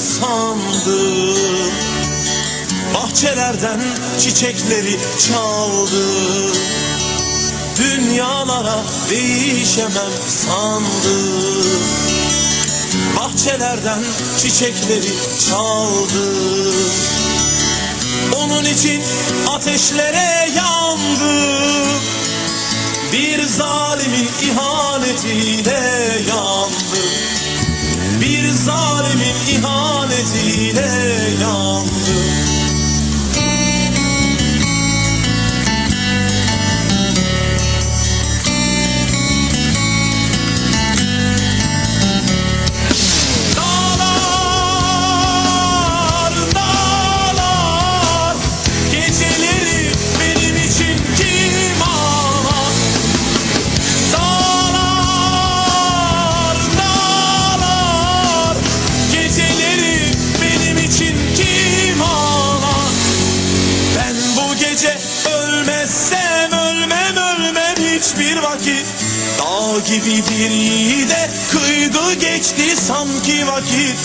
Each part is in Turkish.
sandım. Bahçelerden çiçekleri çaldım. Dünyalara değişemem sandım. Bahçelerden çiçekleri çaldım. Onun için ateşlere yandım. Bir zalimin ihanetiyle ihanetiyle Dağ gibi bir yiğide kıydı geçti sanki vakit.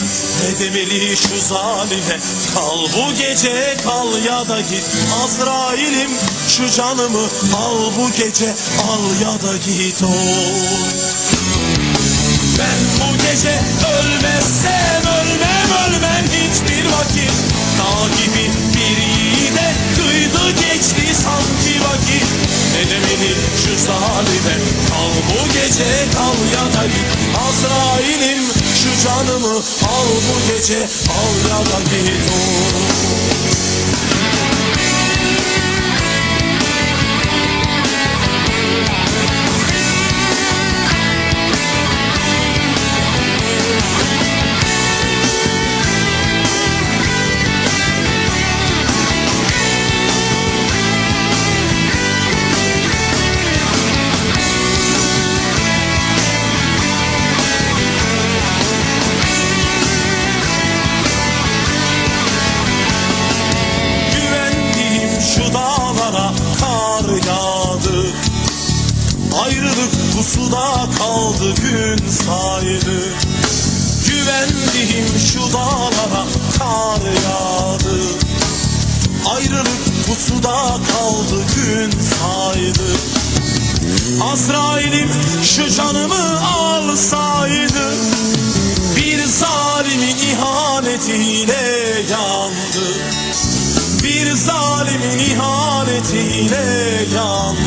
Ne demeli şu zalime? Kal bu gece kal ya da git. Azrail'im şu canımı al bu gece al ya da git oy ben bu gece ölmezsem ölmem ölmem hiçbir vakit. Dağ gibi bir yiğide kıydı geçti sanki vakit. Ne demeli şu zalime? Kal bu gece kal ya da git Azrail'im şu canımı al bu gece al ya da git oy. Dağlara kar yağdı. Ayrılık pusuda kaldı gün saydı Güvendiğim şu dağlara kar yağdı. Ayrılık pusuda kaldı gün saydı Azrail'im ihanetiyle yandı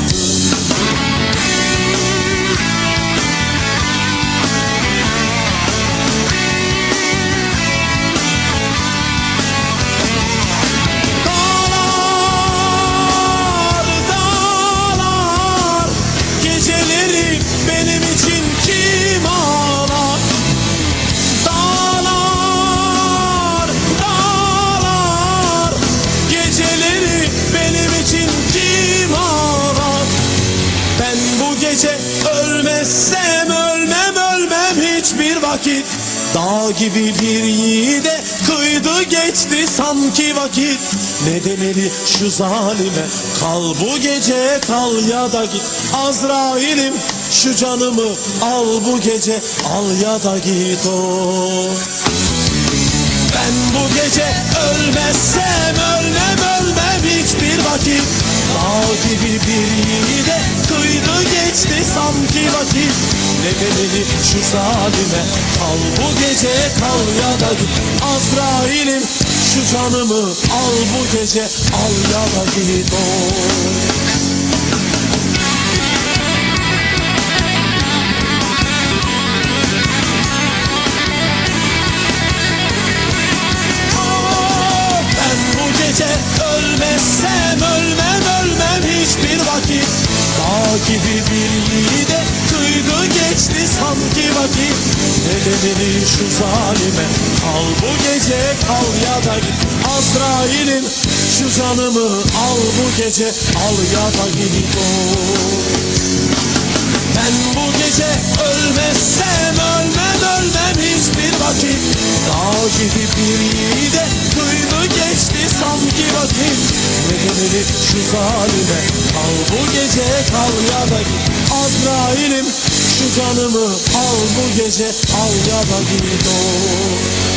gece ölmezsem ölmem ölmem hiçbir vakit. Dağ gibi bir yiğide kıydı geçti sanki vakit. Ne demeli şu zalime kal bu gece kal ya da git. Azrail'im şu canımı al bu gece al ya da git o. Ben bu gece ölmezsem ölmem ölmem hiçbir vakit. Dağ gibi bir yiğide sanki vakit Ne demeli şu zalime? Kal bu gece kal ya da git. Azrail'im şu canımı al bu gece. Al ya da git. Bu gece ölmezsem ölmem ölmem hiçbir vakit. Dağ gibi bir kıydı geçti sanki vakit. Ne demeli şu zalime. Kal bu gece kal ya da git. Azrail'im şu canımı al bu gece. Al ya da git oy. Ben bu gece Demeli şu zalime. Al bu gece kal ya da git. Azrail'im şu canımı al bu gece al ya da git o